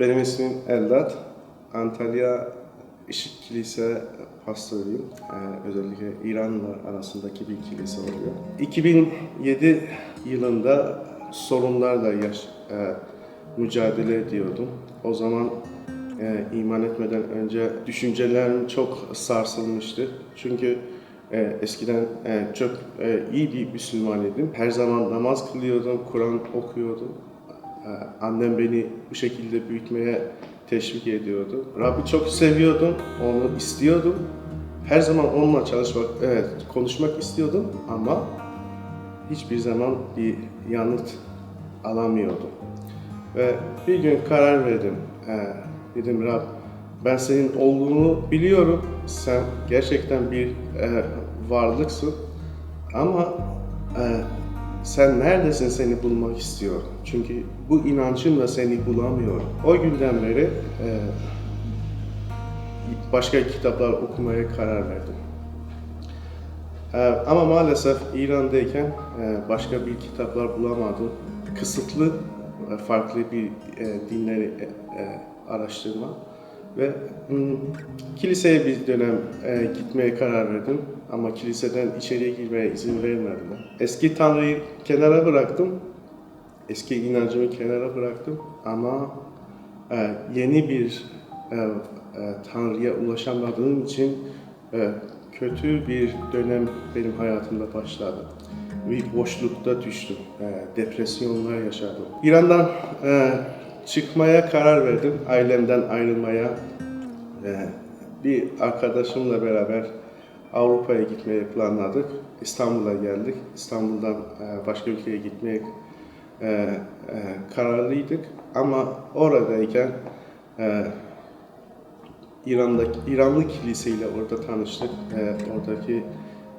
Benim ismim Eldat. Antalya Işık Kilise pastörüyüm. Ee, özellikle İran'la arasındaki bir kilise oluyor. 2007 yılında sorunlarla yaş, e, mücadele ediyordum. O zaman e, iman etmeden önce düşüncelerim çok sarsılmıştı. Çünkü e, eskiden e, çok e, iyi bir Müslüman idim. Her zaman namaz kılıyordum, Kur'an okuyordum. Ee, Annem beni bu şekilde büyütmeye teşvik ediyordu. Rabbi çok seviyordum, onu istiyordum. Her zaman onunla çalışmak, evet, konuşmak istiyordum ama hiçbir zaman bir yanıt alamıyordum. Ve bir gün karar verdim. Ee, dedim Rab, ben senin olduğunu biliyorum. Sen gerçekten bir e, varlıksın. Ama e, sen neredesin seni bulmak istiyorum. Çünkü bu inancımla seni bulamıyorum. O günden beri e, başka kitaplar okumaya karar verdim. E, ama maalesef İran'dayken e, başka bir kitaplar bulamadım. Kısıtlı, e, farklı bir e, dinleri e, e, araştırma ve hmm, kiliseye bir dönem e, gitmeye karar verdim ama kiliseden içeriye girmeye izin vermediler. Eski Tanrı'yı kenara bıraktım, eski inancımı kenara bıraktım ama e, yeni bir e, e, Tanrı'ya ulaşamadığım için e, kötü bir dönem benim hayatımda başladı. Bir boşlukta düştüm, e, depresyonlar yaşadım. İran'dan e, çıkmaya karar verdim, ailemden ayrılmaya. E, bir arkadaşımla beraber Avrupa'ya gitmeyi planladık. İstanbul'a geldik. İstanbul'dan e, başka ülkeye gitmeye e, kararlıydık. Ama oradayken İran'daki İranlı kiliseyle orada tanıştık. Oradaki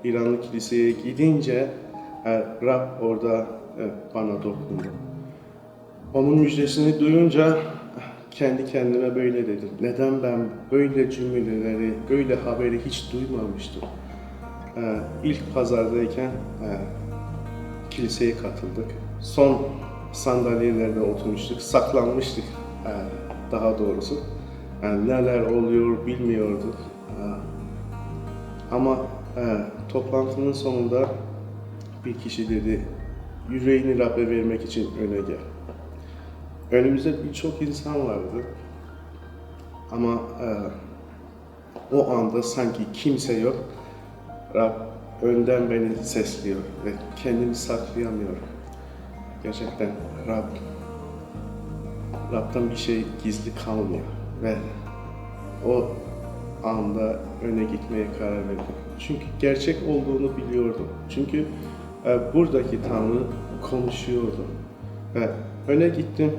İranlı kiliseye gidince Rab orada bana dokundu. Onun müjdesini duyunca kendi kendime böyle dedim. Neden ben böyle cümleleri, böyle haberi hiç duymamıştım? Ee, ilk pazardayken e, kiliseye katıldık. Son sandalyelerde oturmuştuk, saklanmıştık e, daha doğrusu. Yani neler oluyor bilmiyorduk. E, ama e, toplantının sonunda bir kişi dedi, yüreğini Rab'be vermek için öne gel. Önümüzde birçok insan vardı. Ama e, o anda sanki kimse yok. Rab önden beni sesliyor ve kendimi saklayamıyorum. Gerçekten Rab Rab'dan bir şey gizli kalmıyor ve o anda öne gitmeye karar verdim. Çünkü gerçek olduğunu biliyordum. Çünkü e, buradaki Tanrı konuşuyordu. Ve öne gittim,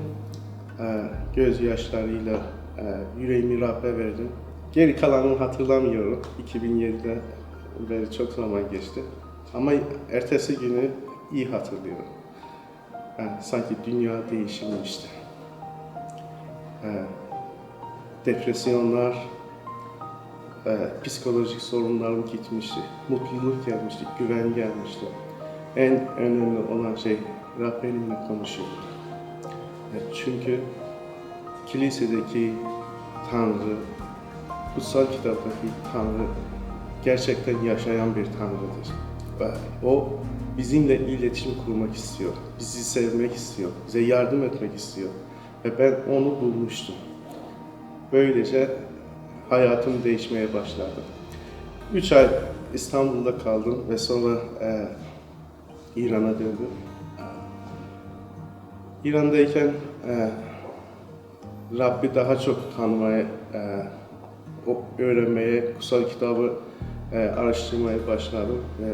e, gözyaşlarıyla e, yüreğimi Rab'be verdim. Geri kalanını hatırlamıyorum. 2007'de beri çok zaman geçti. Ama ertesi günü iyi hatırlıyorum. E, sanki dünya değişmişti. E, depresyonlar, e, psikolojik sorunlarım gitmişti. Mutluluk gelmişti, güven gelmişti. En önemli olan şey Rab benimle konuşuyor. E, Çünkü kilisedeki Tanrı, kutsal kitaptaki Tanrı gerçekten yaşayan bir Tanrı'dır. Ve o bizimle iletişim kurmak istiyor, bizi sevmek istiyor, bize yardım etmek istiyor. Ve ben onu bulmuştum. Böylece hayatım değişmeye başladı. Üç ay İstanbul'da kaldım ve sonra e, İran'a döndüm. İran'dayken e, Rabbi daha çok tanımaya, e, öğrenmeye, kutsal kitabı e, araştırmaya başladım. Ve,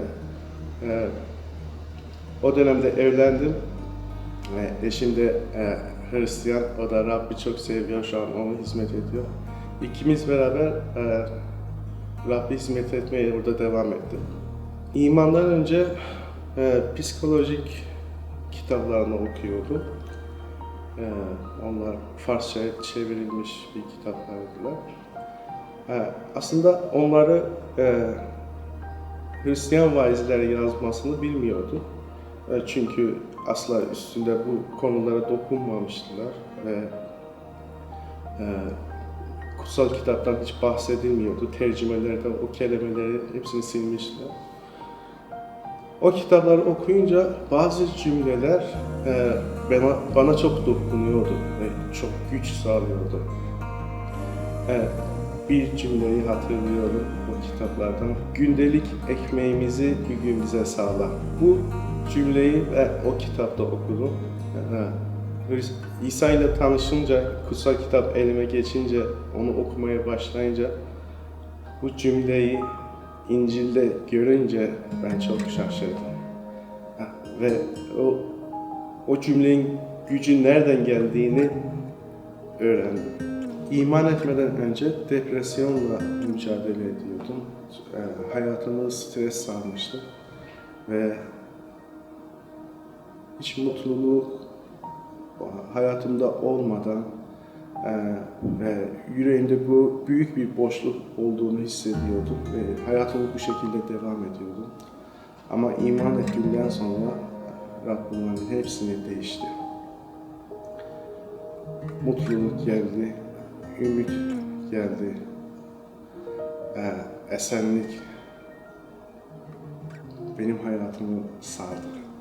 e, o dönemde evlendim. E, eşim de e, Hristiyan, o da Rabbi çok seviyor, şu an ona hizmet ediyor. İkimiz beraber e, Rabbi hizmet etmeye burada devam ettik. İmandan önce e, psikolojik kitaplarını okuyordum. Ee, onlar Farsça'ya çevrilmiş bir kitaplardılar. Ee, aslında onları e, Hristiyan vaizler yazmasını bilmiyordum. E, çünkü asla üstünde bu konulara dokunmamıştılar ve e, kutsal kitaptan hiç bahsedilmiyordu. Tercümelerde o kelimeleri hepsini silmişler. O kitapları okuyunca bazı cümleler e, bana, bana çok dokunuyordu ve çok güç sağlıyordu. E, bir cümleyi hatırlıyorum o kitaplardan. Gündelik ekmeğimizi bir gün bize sağla. Bu cümleyi ve o kitapta okudum. E, Hris- İsa ile tanışınca, kutsal kitap elime geçince, onu okumaya başlayınca bu cümleyi İncil'de görünce ben çok şaşırdım. Ve o o cümlenin gücü nereden geldiğini öğrendim. İman etmeden önce depresyonla mücadele ediyordum. E, hayatımı stres sarmıştı ve hiç mutluluk hayatımda olmadan ve yüreğimde bu büyük bir boşluk olduğunu hissediyordum ve hayatımı bu şekilde devam ediyordum. Ama iman ettiğimden sonra Rabbimin hepsini değişti. Mutluluk geldi, ümit geldi, e, esenlik benim hayatımı sardı.